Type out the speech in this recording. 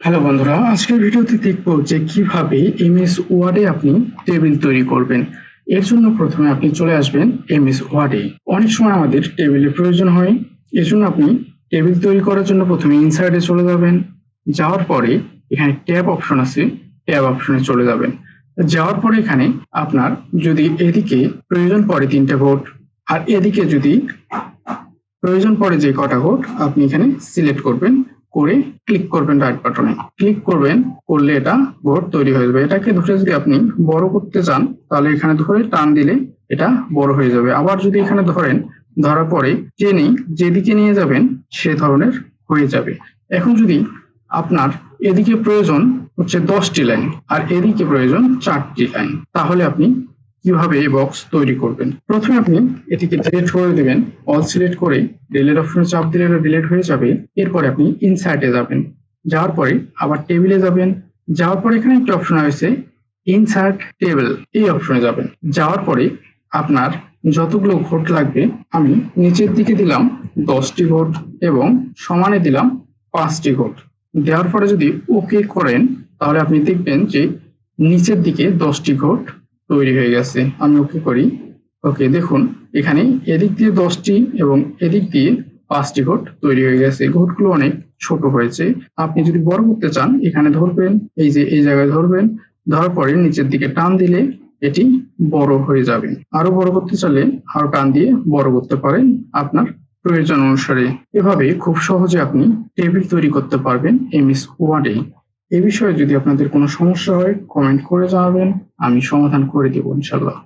Hello বন্ধুরা, আজকের ভিডিওতে দেখব যে কীভাবে এমএস ওয়ার্ডে আপনি টেবিল তৈরি করবেন। এর জন্য প্রথমে আপনি চলে আসবেন এমএস ওয়ার্ডে। অনেক সময় আমাদের টেবিলের প্রয়োজন হয় এর জন্য আপনি টেবিল তৈরি করার জন্য প্রথমে ইনসার্টে চলে যাবেন। যাওয়ার পরে এখানে ট্যাব অপশন আছে ট্যাব অপশনে চলে যাবেন। যাওয়ার পরে এখানে আপনার যদি এদিকে প্রয়োজন পড়ে তিনটে ভোট, আর এদিকে যদি প্রয়োজন পড়ে যে কটা ভোট, আপনি এখানে সিলেক্ট করবেন। করে ক্লিক করবেন রাইট বাটনে ক্লিক করবেন, করলে এটা বোর্ড তৈরি হয়ে যাবে। এটাকে ধরে যদি আপনি বড় করতে চান, তাহলে এখানে ধরে টান দিলে এটা বড় হয়ে যাবে। আবার যদি এখানে ধরেন, ধরার পরে টেনে যেদিকে নিয়ে যাবেন, সে ধরনের হয়ে যাবে। এখন যদি আপনার এদিকে প্রয়োজন হচ্ছে দশটি লাইন, আর এদিকে প্রয়োজন চারটি লাইন, তাহলে আপনি কীভাবে এই বক্স তৈরি করবেন? প্রথমে আপনি এটিকে ডিলিট করে দেবেন। অল সিলেক্ট করে ডিলিট অপশনে চাপ দিলে এটা ডিলিট হয়ে যাবে। এরপরে আপনি ইনসার্টে যাবেন। যাওয়ার পরে আবার টেবিলে যাবেন। যাওয়ার পরে এখানে একটি অপশন রয়েছে ইনসার্ট টেবিল এই অপশনে যাবেন। যাওয়ার পরে আপনার যতগুলো ভোট লাগবে, আমি নিচের দিকে দিলাম দশটি ভোট এবং সমানে দিলাম পাঁচটি ভোট দেওয়ার পরে যদি ওকে করেন, তাহলে আপনি দেখবেন যে নিচের দিকে দশটি ভোট তৈরি হয়ে গেছে। আমি ওকে করি। ওকে, দেখুন, এখানে এদিক দিয়ে দশটি এবং এদিক দিয়ে পাঁচটি ভোট তৈরি হয়ে গেছে। ভোটগুলো অনেক ছোট হয়েছে। আপনি যদি বড় করতে চান, এখানে ধরবেন, এই যে এই জায়গায় ধরবেন, ধরার পরে নিচের দিকে টান দিলে এটি বড় হয়ে যাবে। আরও বড় করতে চাইলে আরও টান দিয়ে বড় করতে পারেন আপনার প্রয়োজন অনুসারে। এভাবে খুব সহজে আপনি টেবিল তৈরি করতে পারবেন এমএস ওয়ার্ডে এ বিষয়ে যদি আপনাদের কোনো সমস্যা হয় কমেন্ট করে জানাবেন। আমি সমাধান করে দেবো ইনশাল্লাহ